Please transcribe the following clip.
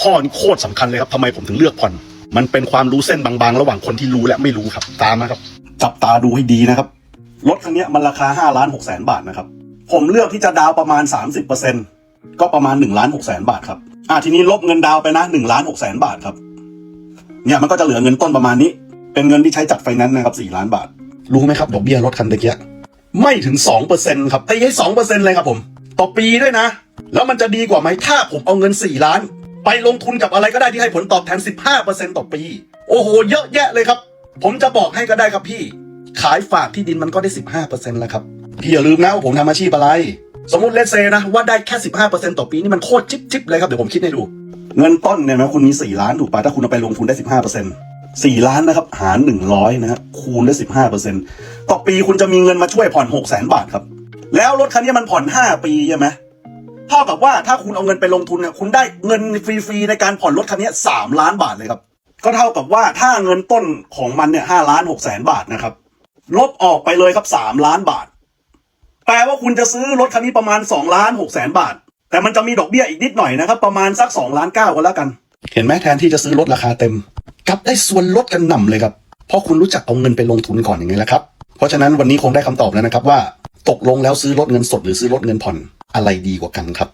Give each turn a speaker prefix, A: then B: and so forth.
A: ข้อนี้โคตรสำคัญเลยครับทำไมผมถึงเลือกผ่อน มันเป็นความรู้เส้นบางๆ ระหว่างคนที่รู้และไม่รู้ครับ ตามนะครับ จับตาดูให้ดีนะครับ รถคันนี้มันราคา5ล้าน6แสนบาทนะครับ ผมเลือกที่จะดาวประมาณ 30%ก็ประมาณ1ล้าน6แสนบาทครับอะทีนี้ลบเงินดาวไปนะ1ล้าน6แสนบาทครับ เนี่ยมันก็จะเหลือเงินต้นประมาณนี้ เป็นเงินที่ใช้จัดไฟแนนซ์นะครับ4ล้านบาท รู้ไหมครับดอกเบี้ยรถคันตะเกียไม่ถึง2%ครับตีให้2%เลยครับผม ต่อปีด้วยนะ แล้วมันจะดีกว่าไหมถ้าผมเอาเงิน 4 ล้าน ไปลงทุนกับอะไรก็ได้ที่ให้ผลตอบแทน 15%ต่อปี โอ้โห เยอะแยะเลยครับ ผมจะบอกให้ก็ได้ครับพี่ ขายฝากที่ดินมันก็ได้ 15%แล้วครับ พี่อย่าลืมนะว่าผมทำอาชีพอะไร สมมติเลสเซนะว่าได้แค่ 15%ต่อปีนี่มันโคตรจิ๊บจิบเลยครับ เดี๋ยวผมคิดให้ดู เงินต้นเนี่ยนะคุณมี 4 ล้านถูกปะถ้าคุณเอาไปลงทุนได้ 15% 4 ล้านนะครับ หาร 100 นะครับคูณได้ 15%ต่อปีคุณจะมีเงินมาช่วยผ่อน 6 0 0 0 0 0 บาทครับ แล้วรถคันนี้มันผ่อน 5 ปีใช่ไหม เท่ากับว่าถ้าคุณเอาเงินไปลงทุนเนี่ยคุณได้เงินฟรีๆในการผ่อนรถคันนี้3ล้านบาทเลยครับ ก็เท่ากับว่าถ้าเงินต้นของมันเนี่ย5ล้าน6แสนบาทนะครับ ลบออกไปเลยครับ3ล้านบาท แปลว่าคุณจะซื้อรถคันนี้ประมาณ2ล้าน6แสนบาท แต่มันจะมีดอกเบี้ยอีกนิดหน่อยนะครับ ประมาณสัก2ล้าน9ก็แล้วกัน เห็นไหมแทนที่จะซื้อรถราคาเต็มกลับได้ส่วนลดกันหน่ำเลยครับ เพราะคุณรู้จักเอาเงินไปลงทุนก่อนอย่างไงล่ะครับ เพราะฉะนั้นวันนี้คงได้คำตอบแล้วนะครับว่า ตกลงแล้วซื้อรถเงินสดหรือซื้อรถเงินผ่อน อะไรดีกว่ากันครับ